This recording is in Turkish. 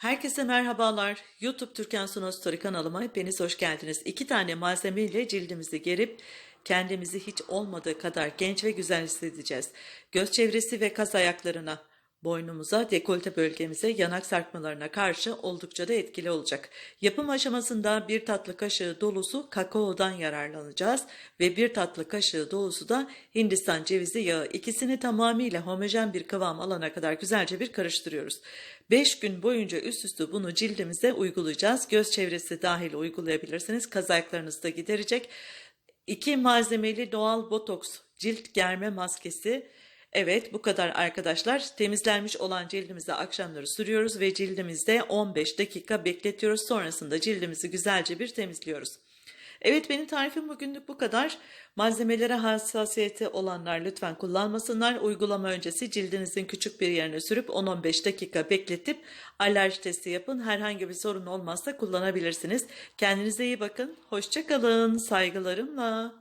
Herkese merhabalar. YouTube Türkan Suna Story kanalıma hepiniz hoş geldiniz. İki tane malzeme ile cildimizi gerip kendimizi hiç olmadığı kadar genç ve güzel hissedeceğiz. Göz çevresi ve kas ayaklarına, boynumuza, dekolte bölgemize, yanak sarkmalarına karşı oldukça da etkili olacak. Yapım aşamasında bir tatlı kaşığı dolusu kakaodan yararlanacağız ve bir tatlı kaşığı dolusu da Hindistan cevizi yağı. İkisini tamamıyla homojen bir kıvam alana kadar güzelce bir karıştırıyoruz. 5 gün boyunca üst üste bunu cildimize uygulayacağız. Göz çevresi dahil uygulayabilirsiniz. Kazaklarınızı da giderecek. İki malzemeli doğal botoks cilt germe maskesi. Evet bu kadar arkadaşlar. Temizlenmiş olan cildimize akşamları sürüyoruz ve cildimizde 15 dakika bekletiyoruz. Sonrasında cildimizi güzelce bir temizliyoruz. Evet benim tarifim bugünlük bu kadar. Malzemelere hassasiyeti olanlar lütfen kullanmasınlar. Uygulama öncesi cildinizin küçük bir yerine sürüp 10-15 dakika bekletip alerji testi yapın. Herhangi bir sorun olmazsa kullanabilirsiniz. Kendinize iyi bakın. Hoşçakalın. Saygılarımla.